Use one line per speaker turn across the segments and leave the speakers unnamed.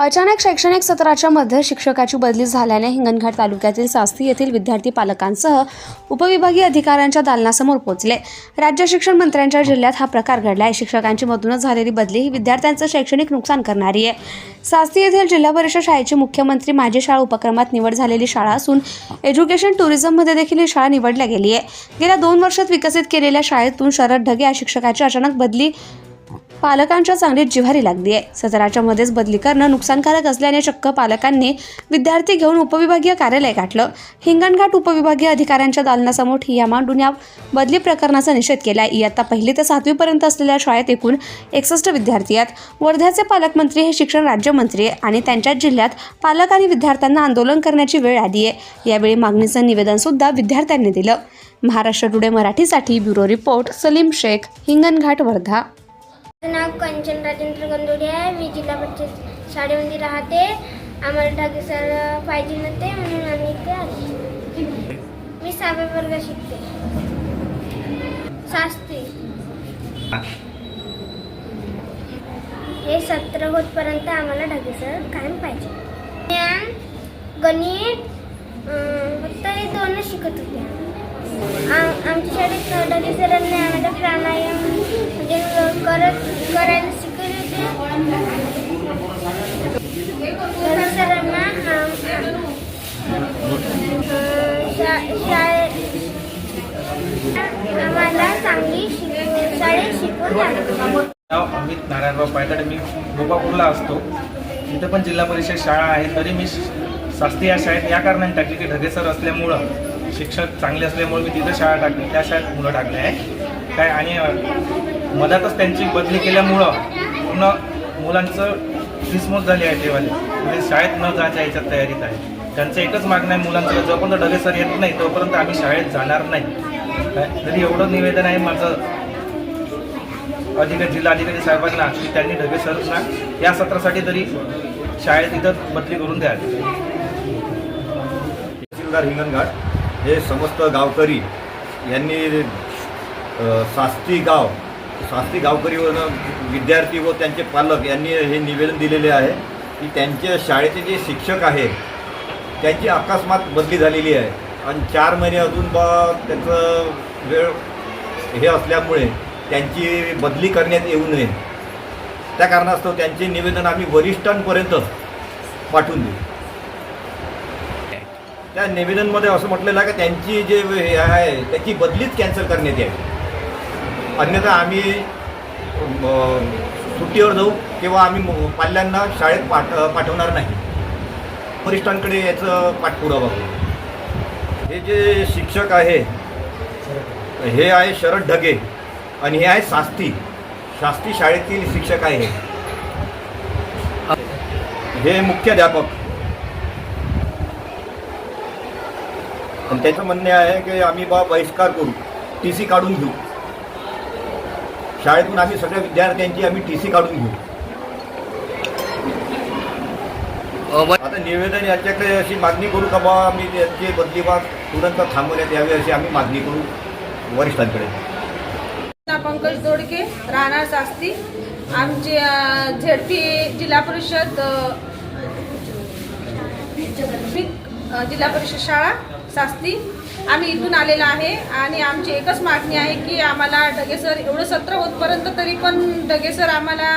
अचानक शैक्षणिक सत्राच्या मध्ये शिक्षकाची बदली झाल्याने हिंगणघाट तालुक्यातील सास्ती येथील विद्यार्थी पालकांसह उपविभागीय अधिकाऱ्यांच्या दालनासमोर पोहोचले. राज्य शिक्षण मंत्र्यांच्या जिल्ह्यात हा प्रकार घडलाय. शिक्षकांची मधूनच झालेली बदली ही विद्यार्थ्यांचं शैक्षणिक नुकसान करणारी आहे. सास्ती येथील जिल्हा परिषद शाळेची मुख्यमंत्री माझी शाळा उपक्रमात निवड झालेली शाळा असून एज्युकेशन टुरिझममध्ये देखील ही शाळा निवडल्या गेली आहे. गेल्या दोन वर्षात विकसित केलेल्या शाळेतून शरद ढगे या शिक्षकाची अचानक बदली पालकांच्या चांगलीच जिव्हारी लागली आहे सदराच्या मध्येच बदली करणं नुकसानकारक असल्याने चक्क पालकांनी विद्यार्थी घेऊन उपविभागीय कार्यालय गाठलं. हिंगणघाट उपविभागीय अधिकाऱ्यांच्या दालनासमोर ठिय्या मांडून या बदली प्रकरणाचा निषेध केला इयत्ता पहिली ते सातवीपर्यंत असलेल्या शाळेत एकूण एकसष्ट विद्यार्थी आहेत. वर्ध्याचे पालकमंत्री हे शिक्षण राज्यमंत्री आहे आणि त्यांच्या जिल्ह्यात पालक आणि विद्यार्थ्यांना आंदोलन करण्याची वेळ आली आहे यावेळी मागणीचं निवेदनसुद्धा विद्यार्थ्यांनी दिलं. महाराष्ट्र टुडे मराठीसाठी ब्युरो रिपोर्ट सलीम शेख हिंगणघाट वर्धा.
माझं नाव कंचन राजेंद्र गंदोडी आहे. मी जिल्हा परिषद शाळेमध्ये राहते. आम्हाला ढाके सर पाहिजे नव्हते म्हणून आम्ही इथे आले. मी सहाव्या वर्ग शिकते. शास्त्री हे सत्र होतपर्यंत आम्हाला ढाके सर कायम पाहिजे. ज्ञान गणित फक्त हे दोनच शिकत होते. आमच्या शाळेत ढगे सरांनी आम्हाला प्राणायाम म्हणजे करत करायला शिकवले होते. सरांना आम्हाला चांगली शाळेत शिकवून
अमित नारायणराव पायदडे मी गोपापूरला असतो. तिथे पण जिल्हा परिषद शाळा आहे. तरी मी शास्त्री या शाळेत या कारणाने टाकली की ढगेसर असल्यामुळं शिक्षक चांगले असल्यामुळे मी तिथं शाळा टाकली. त्या शाळेत मुलं टाकले आहे. काय आणि मधातच त्यांची बदली केल्यामुळं पूर्ण मुलांचं डिसमोस झाली आहे तेवाले म्हणजे शाळेत न जायच्या याच्यात तयारीत आहे. त्यांचं एकच मागणं आहे मुलांचं जोपर्यंत ढगेसर येत नाही तोपर्यंत आम्ही शाळेत जाणार नाही. काय? तरी एवढं निवेदन आहे माझं. अधिकारी जिल्हा अधिकारी साहेबांना की त्यांनी ढगे सरना या सत्रासाठी तरी शाळेत इथं बदली करून द्यावी.
तहसीलदार हिंगणघाट. हे समस्त गावकरी यांनी सास्ती गाव सास्ती गावकरी व विद्यार्थी व त्यांचे पालक यांनी हे निवेदन दिलेले आहे की त्यांच्या शाळेचे जे शिक्षक आहे त्यांची अकस्मात बदली झालेली आहे. आणि चार महिने अजून बा त्याचं वेळ हे असल्यामुळे त्यांची बदली करण्यात येऊ नये. त्या कारणास्तव त्यांचे निवेदन आम्ही वरिष्ठांपर्यंत पाठवून देऊ. त्या निवेदनमध्ये असं म्हटलेलं आहे की त्यांची जे हे आहे त्याची बदलीच कॅन्सल करण्यात यावी. अन्यथा आम्ही सुट्टीवर जाऊ किंवा आम्ही पाल्यांना शाळेत पाठ पाठवणार नाही. वरिष्ठांकडे याचं पाठपुरावा हे जे शिक्षक आहे हे आहे शरद ढगे आणि हे आहे शास्ती शास्त्री शाळेतील शिक्षक आहे हे मुख्याध्यापक. आणि त्याचं म्हणणे आहे की आम्ही बा बहिष्कार करू टी सी काढून घेऊ. शाळेतून आम्ही सगळ्या विद्यार्थ्यांची आम्ही टी सी काढून घेऊ. आता निवेदन याच्याकडे अशी मागणी करू का बा आम्ही त्यांची बदली बा तुरंत थांबवण्यात यावी अशी आम्ही मागणी करू वरिष्ठांकडे.
पंकज दोडके राहणार शास्ती आमची झेडपी जिल्हा परिषद जिल्हा परिषद शाळा शास्ती आम्ही इथून आलेला आहे आणि आमची एकच मागणी आहे की आम्हाला ढगेसर एवढं सत्र होतपर्यंत तरी पण डगेसर आम्हाला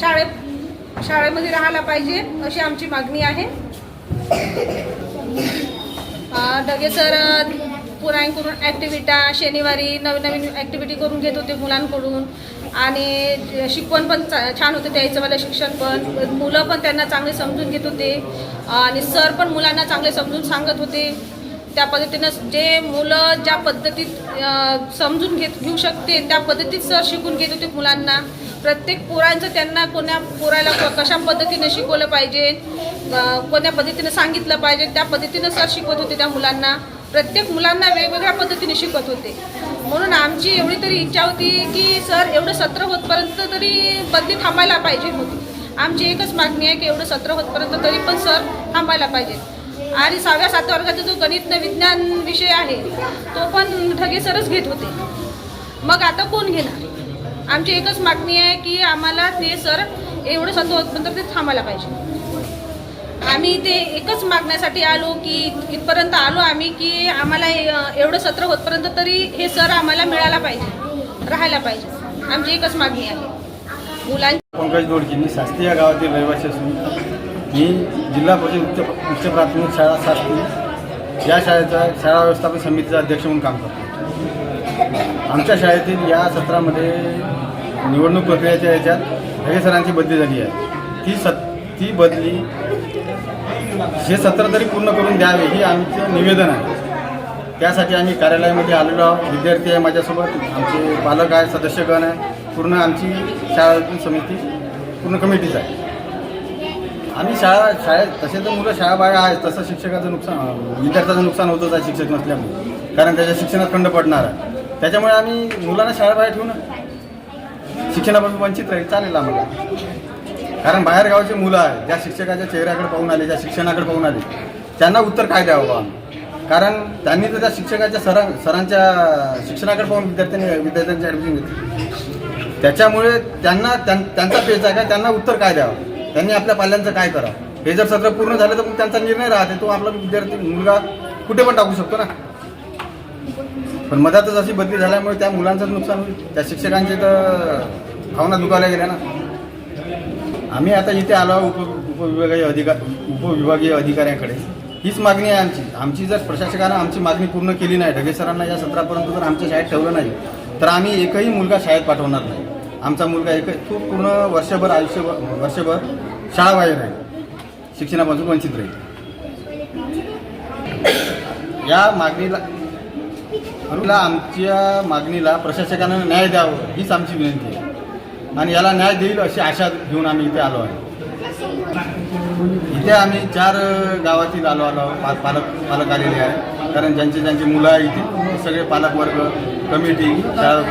शाळेत शाळेमध्ये राहायला पाहिजे अशी आमची मागणी आहे. डगेसर ढगे सर ॲक्टिव्हिटा शनिवारी नवीन नवीन ॲक्टिव्हिटी करून घेत होते मुलांकडून आणि शिकवण पण चा- छान होते त्याचं मला शिक्षण पण. मुलं पण त्यांना चांगले समजून घेत होते आणि सर पण मुलांना चांगले समजून सांगत होते. त्या पद्धतीनं जे मुलं ज्या पद्धतीत समजून घेत घेऊ शकते त्या पद्धतीत सर शिकून घेत होते मुलांना. प्रत्येक पोरांचं त्यांना कोण्या पोराला क- कशा पद्धतीनं शिकवलं पाहिजे कोण्या पद्धतीनं सांगितलं पाहिजे त्या पद्धतीनं सर शिकवत होते त्या मुलांना. प्रत्येक मुलांना वेगवेगळ्या पद्धतीने शिकवत होते. म्हणून आमची एवढी तरी इच्छा होती की सर एवढं सत्र होतपर्यंत तरी बदली थांबायला पाहिजे होती. आमची एकच मागणी आहे की एवढं सत्र होतपर्यंत तरी पण सर थांबायला पाहिजे. आणि सहाव्या सातव्या वर्गाचा जो गणित विज्ञान विषय आहे तो पण ठगे सरच घेत होते. मग आता कोण घेणार? आमची एकच मागणी आहे की आम्हाला ते सर एवढं सत्र होतपर्यंत ते थांबायला पाहिजे. आम्ही ते एकच मागण्यासाठी आलो की इथपर्यंत आलो आम्ही की आम्हाला एवढं सत्र होतपर्यंत तरी हे सर आम्हाला मिळायला पाहिजे राहायला पाहिजे. आमची एकच मागणी आहे. मुलांची
पंकज दोडकी शास्त्रीय गावातील रहिवासी असून मी जिल्हा परिषद उच्च उच्च प्राथमिक शाळा शास्त्री या शाळेचा शाळा व्यवस्थापन समितीचा अध्यक्ष म्हणून काम करतो. आमच्या शाळेतील या सत्रामध्ये निवडणूक प्रक्रियेच्या याच्यात ढगे सरांची बदली झाली आहे. ती सत ती बदली हे सत्र तरी पूर्ण करून द्यावे हे आमचं निवेदन आहे. त्यासाठी आम्ही कार्यालयामध्ये आलेलो आहोत. विद्यार्थी आहे माझ्यासोबत. आमचे पालक आहे सदस्यगण आहे पूर्ण आमची शाळा समिती पूर्ण कमिटीच आहे. आम्ही शाळा शाळेत तसे तर मुलं शाळा बाहेर आहेत तसं शिक्षकाचं नुकसान विद्यार्थ्याचं नुकसान होतच आहे शिक्षक नसल्यामुळे. कारण त्याच्या शिक्षणात खंड पडणार आहे. त्याच्यामुळे आम्ही मुलांना शाळाबाहेर ठेवू ना. शिक्षणापासून वंचित राहील चालेल आम्हाला. कारण बाहेर गावचे मुलं आहेत ज्या शिक्षकाच्या चेहऱ्याकडे पाहून आले ज्या शिक्षणाकडे पाहून आले त्यांना उत्तर काय द्यावं बा आम्ही? कारण त्यांनी तर त्या शिक्षकाच्या सरां सरांच्या शिक्षणाकडे पाहून विद्यार्थ्यांनी विद्यार्थ्यांची ॲडमिशन घेतली. त्याच्यामुळे त्यांना त्यां- त्यांचा पेच आहे का? त्यांना उत्तर काय द्यावं? त्यांनी आपल्या पाल्यांचं काय करावं? हे जर सत्र पूर्ण झालं तर मग त्यांचा निर्णय राहते. तो आपला विद्यार्थी मुलगा कुठे पण टाकू शकतो ना. पण मधातच अशी बदली झाल्यामुळे त्या मुलांचं नुकसान होईल. त्या शिक्षकांचे तर भावना दुखावल्या गेल्या ना. आम्ही आता इथे आलो आहोत उप उपविभागीय अधिकार उपविभागीय अधिकाऱ्यांकडे. हीच मागणी आहे आमची. आमची जर प्रशासकानं आमची मागणी पूर्ण केली नाही ढगे सरांना या सत्रापर्यंत जर आमच्या शाळेत ठेवलं नाही तर आम्ही एकही मुलगा शाळेत पाठवणार नाही. आमचा मुलगा एक तो पूर्ण वर्षभर आयुष्यभर वर्षभर शाळा बाहेर राहील शिक्षणापासून वंचित राहील. या मागणीला आम्हाला आमच्या मागणीला प्रशासकानं न्याय द्यावं हीच आमची विनंती आहे. आणि याला न्याय देईल अशी आशा घेऊन आम्ही इथे आलो आहे. इथे आम्ही चार गावातील आलो आलो आहोत. पाच पालक पालक आलेले आहे कारण ज्यांचे ज्यांचे मुलं आहे इथे सगळे पालकवर्ग कमिटी शाळा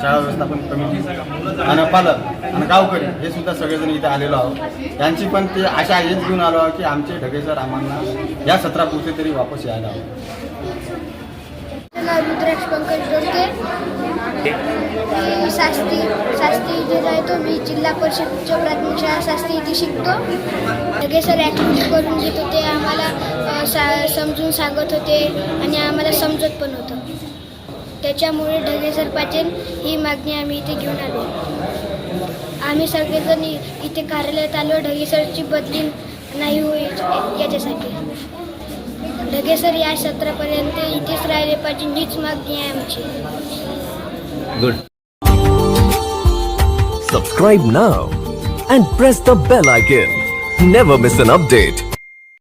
शाळा व्यवस्थापन कमिटी आणि पालक आणि गावकरी हे सुद्धा सगळेजण इथे आलेलो आहोत त्यांची पण ते आशा हेच घेऊन आलो आहोत की आमचे ढगेसर आम्हाला या सत्रापुरते तरी वापस यायला हवं
नाव रुद्राक्ष पंकज डोलके मी शास्त्री शास्त्री इथे राहतो. मी जिल्हा परिषद उच्च प्राथमिक शाळा शास्त्री इथे शिकतो. सगळे सर ॲक्टिव्हिटी करून घेत होते. आम्हाला सा समजून सांगत होते आणि आम्हाला समजत पण होतं. त्याच्यामुळे ढगे सर पाहिजे ही मागणी आम्ही इथे घेऊन आलो. आम्ही सगळेजण इथे कार्यालयात आलो. ढगे सरची बदली नाही होईल याच्यासाठी. ढगे सर या सत्रापर्यंत इथेच राहिले पाहिजे हीच मागणी आहे आमची
good
Subscribe now and press the bell icon. Never miss an update.